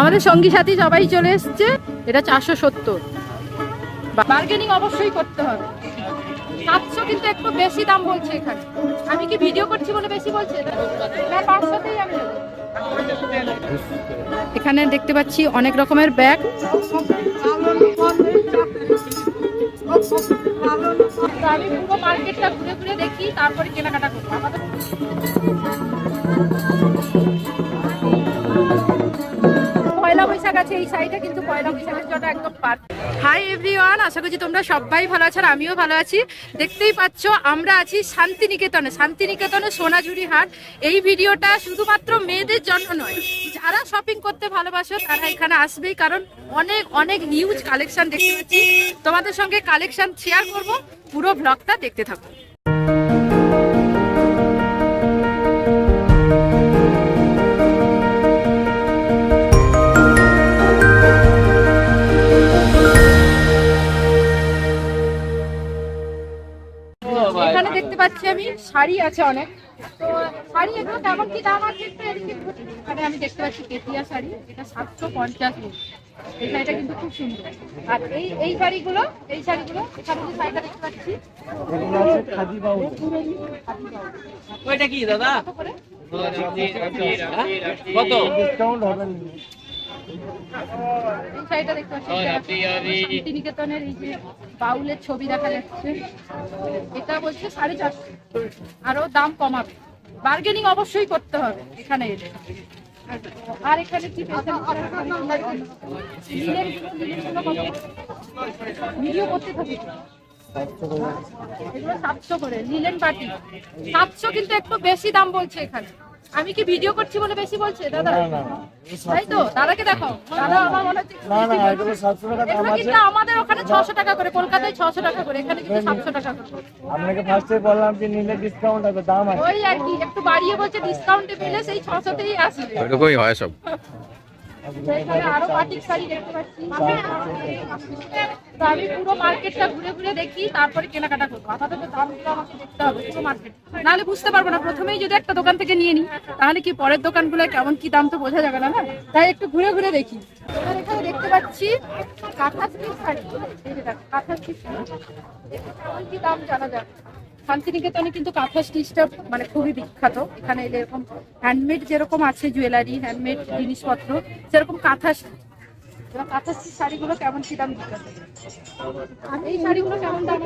আমাদের সঙ্গী সাথী সবাই চলে এসছে, এটা চারশো সত্তর। বার্গেনিং অবশ্যই করতে হবে। সাতশো কিন্তু একটু বেশি দাম বলছে এখানে। আমি কি ভিডিও করছি বলে বেশি বলছে? পাঁচশোতেই আমি এখানে দেখতে পাচ্ছি অনেক রকমের ব্যাগ মার্কেটটা ঘুরে ঘুরে দেখি, তারপরে কেনাকাটা করব। আমাদের পয়লা বৈশাখ আছে এই সাইডে কিন্তু পয়লা বৈশাখের জন্য একদম পার্ক হাই এভরিওয়ান আশা করছি তোমরা সবাই ভালো আছো আর আমিও ভালো আছি। দেখতেই পাচ্ছ, আমরা আছি শান্তিনিকেতনে শান্তিনিকেতনে সোনাঝুরি হাট। এই ভিডিওটা শুধুমাত্র মেয়েদের জন্য নয়, যারা শপিং করতে ভালোবাসো, তারা এখানে আসবেই, কারণ অনেক অনেক হিউজ কালেকশন দেখতে পাচ্ছি। তোমাদের সঙ্গে কালেকশন শেয়ার করব, পুরো ব্লগটা দেখতে থাকো। দেখতে পাচ্ছি আমি শাড়ি আছে অনেক। তো শাড়ি এগুলো কেমন কি দাম আছে একটু এদিকে আমি দেখতে পাচ্ছি কেতিয়া শাড়ি এটা সাতশো পঞ্চাশ এই শাড়িটা কিন্তু খুব সুন্দর। আর এই এই শাড়িগুলো এই শাড়িগুলো এখানে যে শাড়িটা দেখতে পাচ্ছি ওইটা কি দাদা? কত করে? কত? এই শাড়িটা দেখতে পাচ্ছি শান্তিনিকেতনের এই যে বাউলের ছবি দেখা যাচ্ছে এটা বলছে সাড়ে চারশো। আরও দাম কমাবে। বার্গেনিং অবশ্যই করতে হবে এখানে এলে। আর এখানে কি ভিডিও করতে থাকি। এগুলো সাতশো করে লিলেন পাটি সাতশো কিন্তু একটু বেশি দাম বলছে এখানে। আমি কি ভিডিও করছি বলে বেশি বলছে? দাদা তাই তো দাদাকে দেখো। দাদা আমার মনে হচ্ছে কিন্তু আমাদের ওখানে ছশো টাকা করে কলকাতায় ছশো টাকা করে এখানে কিন্তু সাতশো টাকা করে। আপনাকে ফার্স্টে বললাম যে নিলে ডিসকাউন্ট হবে দাম আছে। ওই আর কি একটু বাড়িয়ে বলছে ডিসকাউন্টে পেলে সেই ছশোতেই আসবে। এরকমই হয় সব। তো আমি পুরো মার্কেটটা ঘুরে ঘুরে দেখি, তারপরে কেনাকাটা নাহলে বুঝতে পারব না, প্রথমেই যদি একটা দোকান থেকে নিয়ে নিই, তাহলে কি পরের দোকানগুলো কেমন, কি দাম তো বোঝা যাবে না না? তাই একটু ঘুরে ঘুরে দেখি। এখানে দেখতে পাচ্ছি কাঁথা শাড়ি। কাঁথা শাড়ি। কেমন কি দাম জানা যাবে। শান্তিনিকেতনে কিন্তু কাঁথা স্টিচটা মানে খুবই বিখ্যাত। এখানে এরকম হ্যান্ডমেড যেরকম আছে জুয়েলারি হ্যান্ডমেড জিনিসপত্র, সেরকম কাঁথা কাঁথা শাড়িগুলো কেমন এই শাড়িগুলো কেমন দাম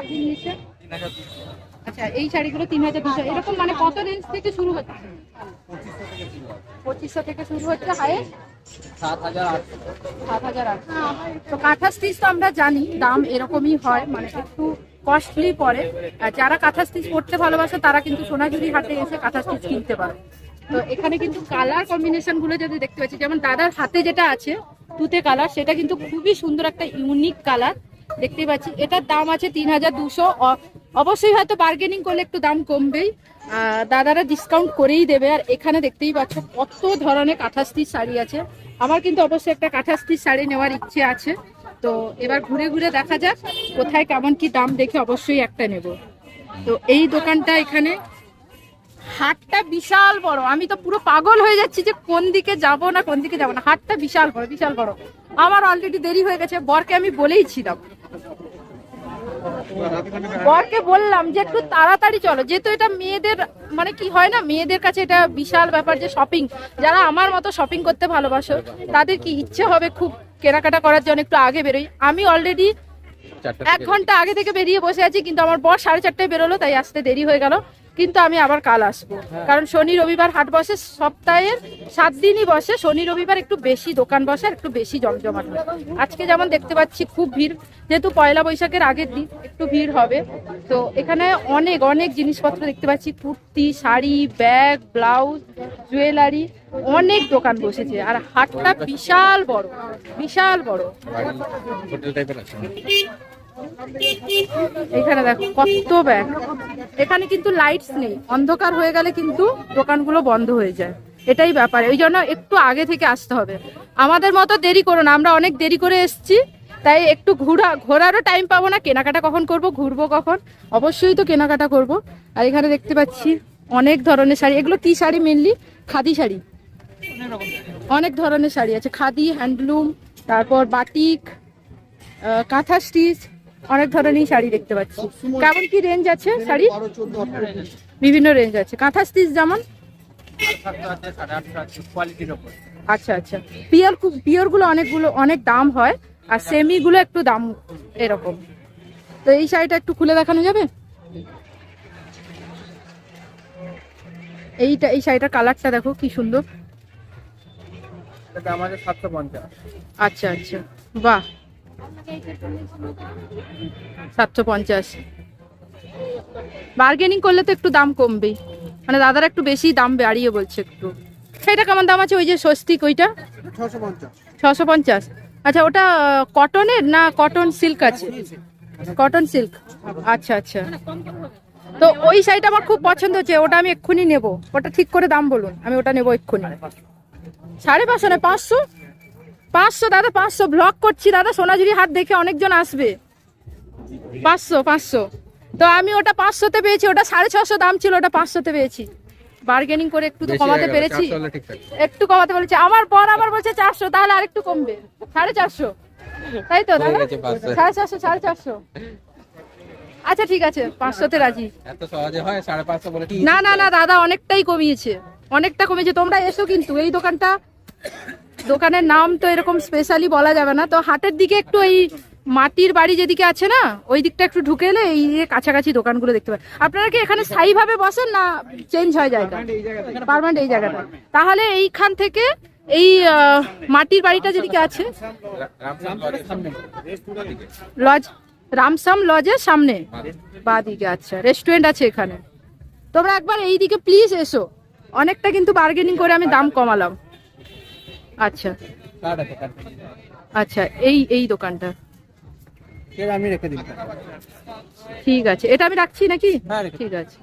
আপনি আচ্ছা এই শাড়িগুলো তিন হাজার দুশো। এরকম মানে কত রেঞ্জ থেকে শুরু হচ্ছে? পঁচিশশো থেকে শুরু হচ্ছে। হায়েস্ট তো কাঁথা স্টিচ তো আমরা জানি, দাম এরকমই হয় মানে একটু কস্টলি পড়ে। আর যারা কাঁথা স্টিচ করতে ভালোবাসে, তারা কিন্তু সোনাঝুরি হাতে এসে কাঁথা স্টিচ কিনতে পারে। তো এখানে কিন্তু কালার কম্বিনেশনগুলো যদি দেখতে পাচ্ছি, যেমন দাদার হাতে যেটা আছে তুতে কালার সেটা কিন্তু খুবই সুন্দর একটা ইউনিক কালার দেখতে পাচ্ছি, এটার দাম আছে তিন হাজার দুশো অবশ্যই হয়তো বার্গেনিং করলে একটু দাম কমবেই। দাদারা ডিসকাউন্ট করেই দেবে। আর এখানে দেখতেই পাচ্ছ কত ধরনের স্টিচ শাড়ি আছে। আমার কিন্তু অবশ্যই একটা স্টিচ শাড়ি নেওয়ার ইচ্ছে আছে। তো এবার ঘুরে ঘুরে দেখা যাক কোথায় কেমন কি দাম দেখে অবশ্যই একটা নেব। তো এই দোকানটা এখানে। হাটটা বিশাল বড়। আমি তো পুরো পাগল হয়ে যাচ্ছি যে কোন দিকে যাব না, কোন দিকে যাব না। হাটটা বিশাল বড় বিশাল বড়। আমার অলরেডি দেরি হয়ে গেছে। বরকে আমি বলেই ছিলাম। বরকে বললাম যে একটু তাড়াতাড়ি চলো যেহেতু এটা মেয়েদের মানে কি হয় না মেয়েদের কাছে এটা বিশাল ব্যাপার যে শপিং যারা আমার মতো শপিং করতে ভালোবাসো তাদের কি ইচ্ছে হবে খুব কেনাকাটা করার জন্য একটু আগে বেরোই? আমি অলরেডি এক ঘণ্টা আগে থেকে বেরিয়ে বসে আছি কিন্তু আমার বর সাড়ে চারটায় বেরোলো তাই আসতে দেরি হয়ে গেল। কিন্তু আমি আবার কাল আসব। কারণ শনি রবিবার হাট বসে সপ্তাহের সাত দিনই বসে। শনি রবিবার একটু বেশি দোকান বসে একটু বেশি জমজমাট হয়। আজকে যেমন দেখতে পাচ্ছি খুব ভিড়। যেহেতু পয়লা বৈশাখের আগের দিন একটু ভিড় হবে। তো এখানে অনেক অনেক জিনিসপত্র দেখতে পাচ্ছি। Kurti, sari, bag, blouse, jewellery, অনেক দোকান বসেছে। আর হাটটা বিশাল বড় বিশাল বড়। এখানে দেখো, কত ব্যাগ এখানে কিন্তু লাইটস নেই। অন্ধকার হয়ে গেলে কিন্তু দোকানগুলো বন্ধ হয়ে যায়। এটাই ব্যাপার। ওই জন্য একটু আগে থেকে আসতে হবে। আমাদের মতো দেরি করো না, আমরা অনেক দেরি করে এসেছি। তাই একটু ঘোরা, ঘোরারও টাইম পাবো না। কেনাকাটা কখন করব, ঘুরবো কখন? অবশ্যই তো কেনাকাটা করব। আর এখানে দেখতে পাচ্ছি অনেক ধরনের শাড়ি। এগুলো কি শাড়ি মেনলি খাদি শাড়ি। অনেক ধরনের শাড়ি আছে। খাদি হ্যান্ডলুম তারপর বাটিক কাঁথা স্টিচ অনেক ধরনের শাড়ি দেখতে পাচ্ছি। কেমন কি রেঞ্জ আছে শাড়ি? বিভিন্ন রেঞ্জ আছে। কাঁথা স্টিচ যেমন? আচ্ছা আচ্ছা। পিওর পিওরগুলো অনেকগুলো অনেক দাম হয় আর সেমি গুলো একটু দাম এরকম। তো এই শাড়িটা একটু খুলে দেখানো যাবে? এইটা এই শাড়িটার কালারটা দেখো কি সুন্দর। আচ্ছা আচ্ছা। বাহ! সাতশো পঞ্চাশ। বার্গেনিং করলে তো একটু দাম কমবেই মানে দাদারা একটু বেশি দাম বাড়িয়ে বলছে একটু। সেটা কেমন দাম আছে ওই যে স্বস্তিক ওইটা? ছশো পঞ্চাশ। আচ্ছা ওটা কটনের না কটন সিল্ক আছে? কটন সিল্ক আচ্ছা আচ্ছা। তো ওই শাড়িটা আমার খুব পছন্দ হচ্ছে ওটা আমি এক্ষুনি নেব। ওটা ঠিক করে দাম বলুন আমি ওটা নেব এক্ষুনি। সাড়ে পাঁচশো না পাঁচশো? পাঁচশো দাদা পাঁচশো ব্লক করছি দাদা সোনাঝুরি হাট দেখে অনেকজন আসবে। পাঁচশো পাঁচশো। তো আমি ওটা পাঁচশোতে পেয়েছি ওটা সাড়ে ছশো দাম ছিল ওটা পাঁচশোতে পেয়েছি। বার্গেনিং করে একটু তো কমাতে পেরেছি। 400 হলে ঠিক থাকে। একটু কমাতে বলেছে। আমার পর আবার বলছে চারশো তাহলে আরেকটু কমবে। সাড়ে চারশো। তাই তো দাদা? গেছে 500 সাড়ে চারশো সাড়ে চারশো। আচ্ছা ঠিক আছে পাঁচশোতে রাজি। হয় না না না দাদা অনেকটাই কমিয়েছে। অনেকটা কমিয়েছে। তোমরা এসো কিন্তু এই দোকানটা দোকানের নাম তো এরকম স্পেশালি বলা যাবে না। তো হাটের দিকে একটু এই মাটির বাড়ি যেদিকে আছে না ওই দিকটা একটু ঢুকে এলে এই যে কাছাকাছি দোকানগুলো দেখতে পাবেন আপনারা কি এখানে স্থায়ীভাবে বসেন না চেঞ্জ হয় জায়গা? পারমানেন্ট এই জায়গাটা। তাহলে এইখান থেকে এই মাটির বাড়িটা যেদিকে আছে লজ রামসাম লজের সামনে। বা দিকে আচ্ছা রেস্টুরেন্ট আছে এখানে। তোমরা একবার এই দিকে প্লিজ এসো। অনেকটা কিন্তু বার্গেনিং করে আমি দাম কমালাম। আচ্ছা। কার্ড আছে কার্ড আচ্ছা এই এই দোকানটা? আমি রেখে দিই। ঠিক আছে। এটা আমি রাখছি নাকি? হ্যাঁ, ঠিক আছে?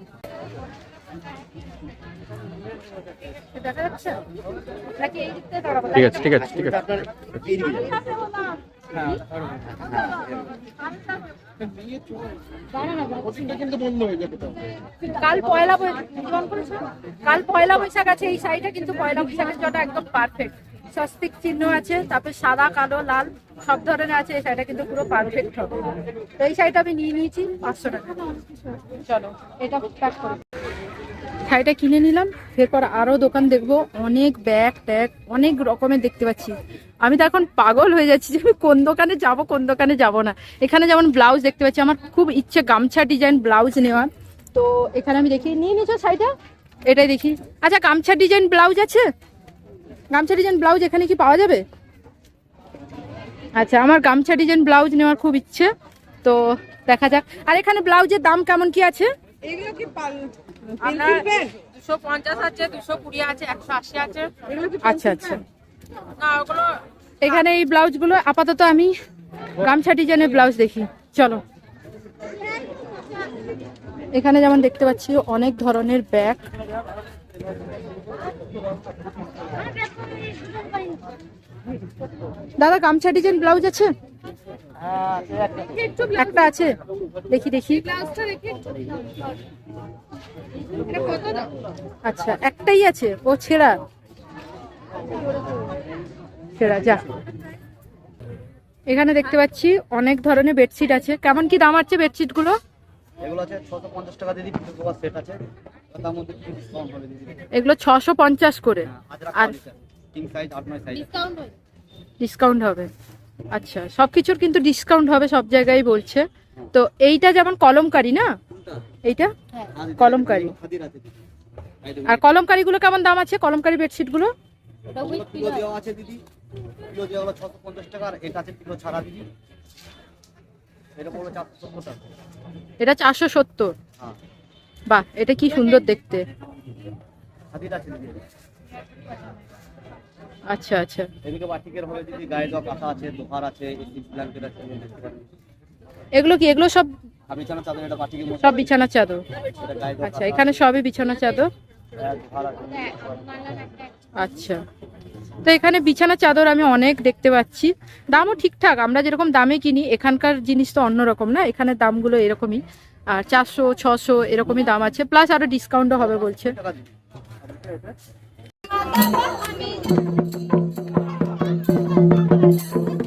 ঠিক আছে ঠিক আছে ঠিক আছে। কাল পয়লা বৈশাখ আছে এই শাড়িটা, কিন্তু পয়লা বৈশাখের একদম পারফেক্ট স্বস্তিক চিহ্ন আছে, তারপর সাদা, কালো, লাল, সব ধরনের আছে, এই শাড়িটা কিন্তু পুরো পারফেক্ট হবে। তো এই শাড়িটা আমি নিয়ে নিয়েছি, পাঁচশো টাকা। চলো, এটা শাড়িটা কিনে নিলাম, এরপর আরও দোকান দেখব, অনেক ব্যাগ ট্যাগ, অনেক রকমের দেখতে পাচ্ছি। আমি তো এখন পাগল হয়ে যাচ্ছি যে আমি কোন দোকানে যাব, কোন দোকানে যাব না। এখানে যেমন ব্লাউজ দেখতে পাচ্ছি, আমার খুব ইচ্ছে গামছা ডিজাইন ব্লাউজ নেওয়ার। তো এখানে আমি দেখি, নিয়ে নিয়েছো শাড়িটা? এটাই দেখি। আচ্ছা গামছা ডিজাইন ব্লাউজ আছে? গামছা ডিজাইন ব্লাউজ এখানে কি পাওয়া যাবে? আচ্ছা আমার গামছা ডিজাইন ব্লাউজ নেওয়ার খুব ইচ্ছে, তো দেখা যাক। আর এখানে ব্লাউজের দাম কেমন কি আছে? আপনার দুশো পঞ্চাশ আছে দুশো কুড়ি আছে একশো আশি আছে। আচ্ছা আচ্ছা। না ওগুলো এখানে এই ব্লাউজগুলো আপাতত আমি গামছা ডিজাইনের ব্লাউজ দেখি। চলো। এখানে যেমন দেখতে পাচ্ছি অনেক ধরনের ব্যাগ। দাদা গামছা ডিজাইন ব্লাউজ আছে? একটা আছে? দেখি দেখি। আচ্ছা একটাই আছে? ও ছেঁড়া। ছেঁড়া যা। এখানে দেখতে পাচ্ছি অনেক ধরনের বেডশিট আছে। কেমন কি দাম আছে বেডশিটগুলো এগুলো ছশো পঞ্চাশ করে। আর কিং সাইজ আট নয় সাইজ ডিসকাউন্ট হবে। আচ্ছা সবকিছুর কিন্তু ডিসকাউন্ট হবে সব জায়গায় বলছে। তো এইটা যেমন কলমকারি না? এইটা? কলমকারি। আছে? দিদি। আর কলমকারি গুলো কেমন দাম আছে কলমকারি বেডশিটগুলো এটা চারশো সত্তর হ্যাঁ। বাহ এটা কি সুন্দর দেখতে। আচ্ছা আচ্ছা। এদিকে বাটিকের হলে দিদি গায়ে দেওয়া কাঁথা আছে দোকার আছে এসি ব্ল্যাঙ্কেট আছে এগুলো কি? এগুলো সব আর বিছানা চাদর এটা বাটিকের মধ্যে সব বিছানার চাদর। আচ্ছা এখানে সবই বিছানার চাদর? আচ্ছা। তো এখানে বিছানা চাদর আমি অনেক দেখতে পাচ্ছি। দামও ঠিকঠাক আমরা যেরকম দামে কিনি এখানকার জিনিস তো অন্যরকম না? এখানে দামগুলো এরকমই। আর চারশো ছশো এরকমই দাম আছে প্লাস আরও ডিসকাউন্টও হবে বলছে। Thank you.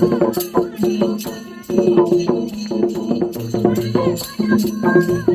টাকা দিদি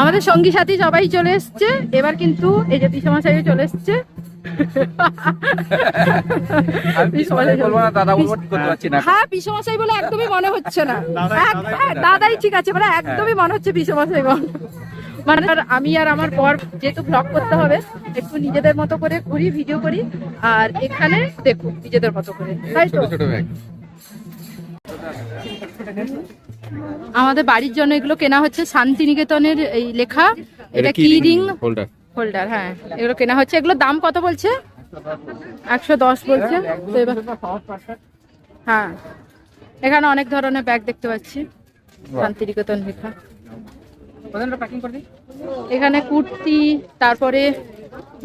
আমাদের সঙ্গী সাথী সবাই চলে এসছে। এবার কিন্তু এই যে পিসমশাইও চলে এসছে। হ্যাঁ পিসমশাই বলে একদমই মনে হচ্ছে না। হ্যাঁ, দাদাই ঠিক আছে মানে একদমই মনে হচ্ছে পিসমশাই বল। মানে আর আমি আর আমার পর যেহেতু ব্লগ করতে হবে একটু নিজেদের মতো করে ঘুরি ভিডিও করি আর এখানে দেখুন নিজেদের মতো করে তাই তো? আমাদের বাড়ির জন্য এগুলো কেনা হচ্ছে শান্তিনিকেতনের এই লেখা এটা কি রিং হোল্ডার হোল্ডার হ্যাঁ এগুলো কেনা হচ্ছে। এগুলোর দাম কত বলছে? একশো দশ বলছে। তো এবার হ্যাঁ। এখানে অনেক ধরনের ব্যাগ দেখতে পাচ্ছি। শান্তিনিকেতন লেখা এখানে কুর্তি তারপরে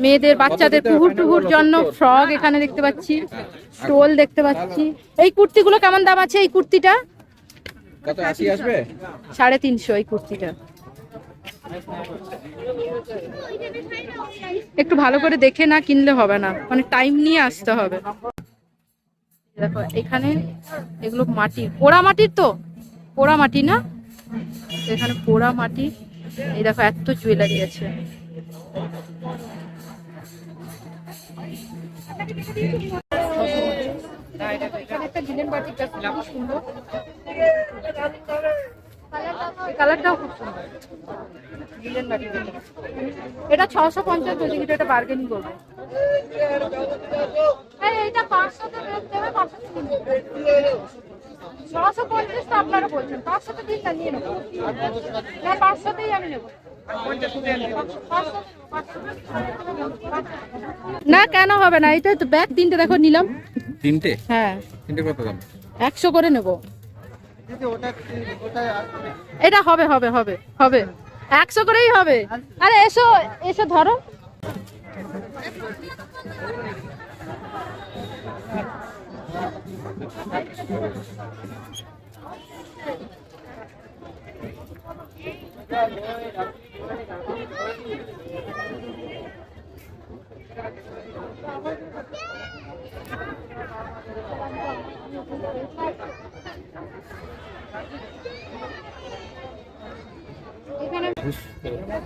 মেয়েদের বাচ্চাদের টুহুর টুহুর জন্য ফ্রক এখানে দেখতে পাচ্ছি। স্টোল দেখতে পাচ্ছি। এই কুর্তিগুলো কেমন দাম আছে এই কুর্তিটা? কত আশি আসবে? সাড়ে তিনশো এই কুর্তিটা। একটু ভালো করে দেখে না কিনলে হবে না। মানে টাইম নিয়ে আসতে হবে। দেখো এখানে এগুলো মাটি। পোড়া মাটির তো? পোড়া মাটি না? এখানে পোড়া মাটি। এই দেখো এত জুয়েলারি আছে। একটা বাটিকটা খুব সুন্দর। কালারটাও খুব সুন্দর। লিলেন এটা ছশো পঞ্চাশ বলছি কিন্তু এটা বার্গেনিং করব। এইটা পাঁচশোতে দেবে পাঁচশোতে ছশো পঞ্চাশ তো আপনারা বলছেন পাঁচশোতে দিন না নিয়ে নেব। না পাঁচশোতেই আমি নেব। না কেন হবে না? এটা তো ব্যাগ তিনটে দেখো নিলাম। তিনটে? হ্যাঁ। তিনটে কত দাম? একশো করে নেব। এটা হবে হবে হবে হবে। একশো করেই হবে। আরে এসো এসো ধরো।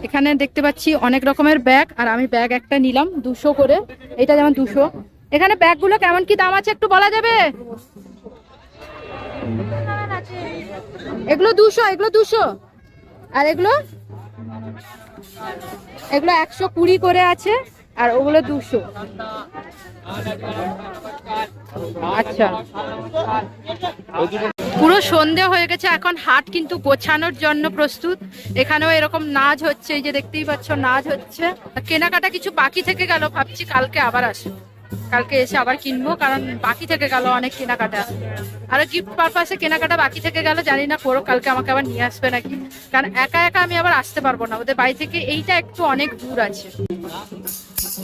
এখানে দেখতে পাচ্ছি অনেক রকমের ব্যাগ, আর আমি ব্যাগ একটা নিলাম দুশো করে। এটা যেমন দুশো। এখানে ব্যাগগুলো কেমন কি দাম আছে একটু বলা যাবে? এগুলো দুশো এগুলো দুশো। আর এগুলো? এগুলো একশো কুড়ি করে আছে। আর ওগুলো দুশো। আচ্ছা। পুরো সন্ধে হয়ে গেছে, এখন হাট কিন্তু গোছানোর জন্য প্রস্তুত। এখানেও এরকম নাচ হচ্ছে, এই যে দেখতেই পাচ্ছ, নাচ হচ্ছে। কেনাকাটা কিছু বাকি থেকে গেল, ভাবছি কালকে আবার আসব। কালকে এসে আবার কিনবো, কারণ বাকি থেকে গেল অনেক কেনাকাটা। আর গিফট পারপাসে কেনাকাটা বাকি থেকে গেল, জানি না করো কালকে আমাকে আবার নিয়ে আসবে নাকি। কারণ একা একা আমি আবার আসতে পারব না, ওদের বাড়ি থেকে এইটা একটু অনেক দূর আছে।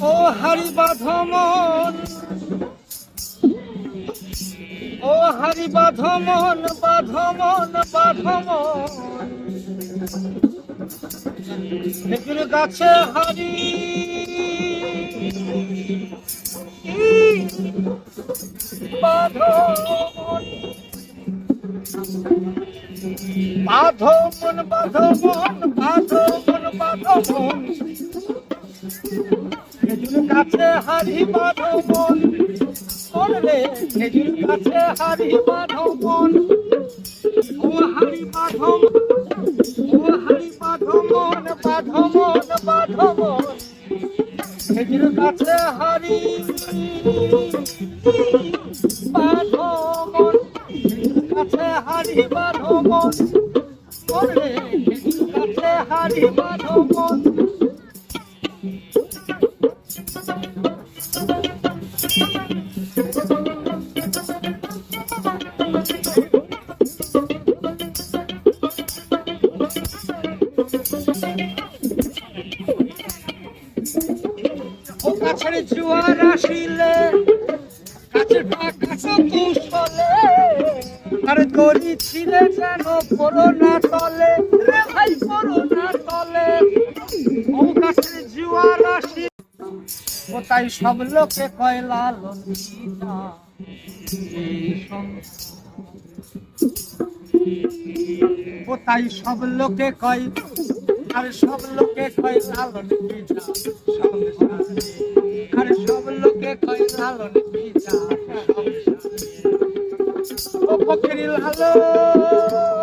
ও হারি বাঁধমন ও হারি বাঁধমন বাঁধমন। বাঁধমন গাছে হারি বাঁধমন বাঁধমন বাঁধমন বাঁধমন বাঁধমন খেজুর গাছে হারি বাঁধমন মন রে খেজুর গাছে হারি বাঁধমন ও হারি বাঁধমন ও হারি বাঁধমন বাঁধমন বাঁধমন খেজুর গাছে হারি বাঁধমন খেজুর গাছে হারি বাঁধমন মন রে খেজুর গাছে হারি বাঁধমন জুয়ার আসিলে, কাছে আর গড়ি ছিলে যেন করোনা তলে, রে ভাই করোনা তলে। ও কাছের জুয়ার আসি সব লোকে কয়। ও তাই সব লোকে কয়, আর সব লোকে কয় লালন পিতা আর সব লোকে কয় লালন সংসারে ও ফকিরি লালন।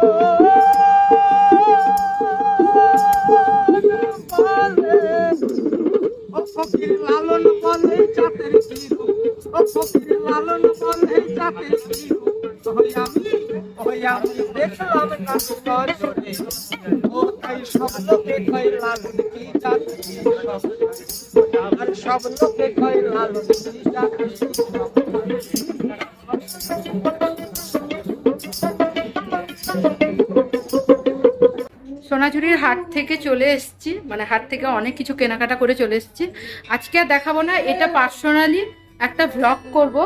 ফকির লালন বলে জাতের রূপ? ও ফকির লালন বলে জাতের কি ওই আমি ওই আমি দেখলাম না সোনাঝুরির হাট থেকে চলে এসেছি মানে হাট থেকে অনেক কিছু কেনাকাটা করে চলে এসেছি। আজকে আর দেখাবো না, এটা পার্সোনালি একটা ভ্লগ করব।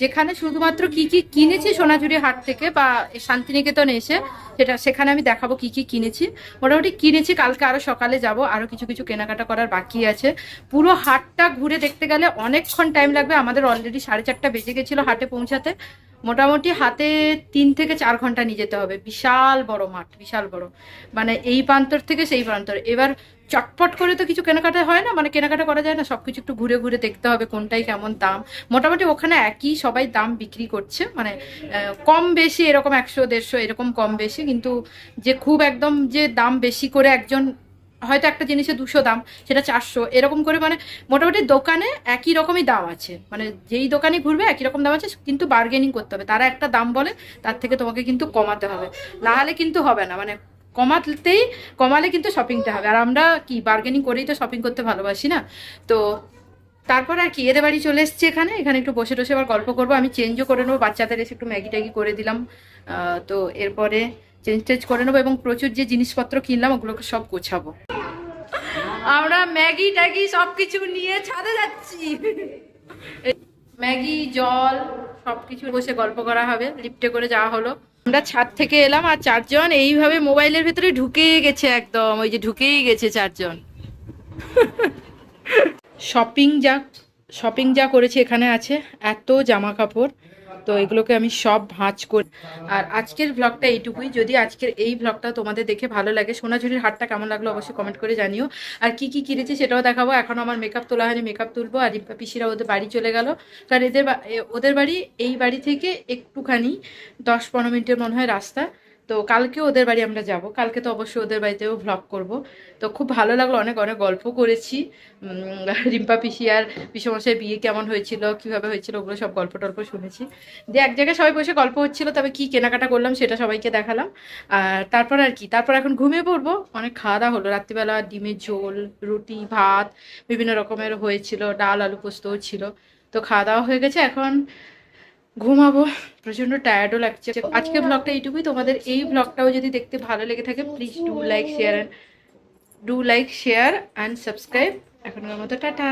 যেখানে শুধুমাত্র কি কি কিনেছি সোনাঝুরি হাট থেকে বা শান্তিনিকেতন এসে, সেটা সেখানে আমি দেখাবো কি কি কিনেছি। মোটামুটি কিনেছি, কালকে আরও সকালে যাব, আরও কিছু কিছু কেনাকাটা করার বাকি আছে। পুরো হাটটা ঘুরে দেখতে গেলে অনেকক্ষণ টাইম লাগবে, আমাদের অলরেডি সাড়ে চারটা বেজে গেছিল হাটে পৌঁছাতে। মোটামুটি হাতে তিন থেকে চার ঘণ্টা নিয়ে যেতে হবে, বিশাল বড় মাঠ, বিশাল বড়। মানে এই প্রান্তর থেকে সেই প্রান্তর। এবার চটপট করে তো কিছু কেনাকাটা হয় না মানে কেনাকাটা করা যায় না সব কিছু একটু ঘুরে ঘুরে দেখতে হবে কোনটাই কেমন দাম। মোটামুটি ওখানে একই সবাই দাম বিক্রি করছে মানে কম বেশি এরকম একশো, দেড়শো এরকম কম বেশি, কিন্তু যে খুব একদম যে দাম বেশি করে একজন, হয়তো একটা জিনিসে দুশো দাম, সেটা চারশো, এরকম করে মানে মোটামুটি দোকানে একই রকমই দাম আছে। মানে যেই দোকানে ঘুরবে একই রকম দাম আছে, কিন্তু বার্গেনিং করতে হবে। তারা একটা দাম বলে, তার থেকে তোমাকে কিন্তু কমাতে হবে। নাহলে কিন্তু হবে না মানে কমাতেই কমালে কিন্তু শপিংটা হবে। আর আমরা কি বার্গেনিং করেই তো শপিং করতে ভালোবাসি না? তো তারপর আর কি, এদের বাড়ি চলে এসেছি এখানে। এখানে একটু বসে টসে আবার গল্প করব। আমি চেঞ্জও করে নেব, বাচ্চাদের এসে একটু ম্যাগি ট্যাগি করে দিলাম। তো এরপরে চেঞ্জ টেঞ্জ করে নেব এবং প্রচুর যে জিনিসপত্র কিনলাম, ওগুলোকে সব গোছাবো। আমরা ম্যাগি ট্যাগি সব কিছু নিয়ে ছাদে যাচ্ছি। ম্যাগি, জল সব কিছু বসে গল্প করা হবে। লিফটে করে যাওয়া হলো। আমরা ছাদ থেকে এলাম আর চারজন এইভাবে মোবাইলের ভেতরে ঢুকেই গেছে একদম, ওই যে ঢুকেই গেছে চারজন। শপিং যা শপিং যা করেছে এখানে আছে, এত জামা কাপড় তো এগুলোকে আমি সব ভাঁজ করি আর আজকের ব্লগটা এইটুকুই। যদি আজকের এই ব্লগটা তোমাদের দেখে ভালো লাগে, সোনাঝুরির হাটটা কেমন লাগল অবশ্যই কমেন্ট করে জানিও। আর কি কি কিনেছি সেটাও দেখাবো। এখন আমার মেকআপ তোলা হয়নি মেকআপ তুলবো। আর পিসিরা ওদের বাড়ি চলে গেল। কারণ এদের ওদের বাড়ি, এই বাড়ি থেকে একটুখানি দশ পনেরো মিনিটের মনে হয় রাস্তা। তো কালকে ওদের বাড়ি আমরা যাব। কালকে তো অবশ্যই ওদের বাড়িতেও ভ্লগ করব। তো খুব ভালো লাগল, অনেক অনেক গল্প করেছি। রিম্পা পিসি আর পিসমশাই বিয়ে কেমন হয়েছিল, কীভাবে হয়েছিল, ওগুলো সব গল্প টল্প শুনেছি। যে এক জায়গায় সবাই বসে গল্প হচ্ছিল, তবে কি কেনাকাটা করলাম সেটা সবাইকে দেখালাম। আর তারপর আর কি, তারপর এখন ঘুমিয়ে পড়ব। অনেক খাওয়া দাওয়া হলো, রাত্রিবেলা ডিমের ঝোল, রুটি, ভাত, বিভিন্ন রকমের হয়েছিল, ডাল, আলু পোস্তও ছিল। তো খাওয়া দাওয়া হয়ে গেছে, এখন ঘুমাবো প্রচণ্ড টায়ার্ডও লাগছে। আজকে ব্লগটা এইটুকুই। তোমাদের এই ব্লগটাও যদি দেখতে ভালো লেগে থাকে please do like share do like share and subscribe এখনকার মতো টাটা।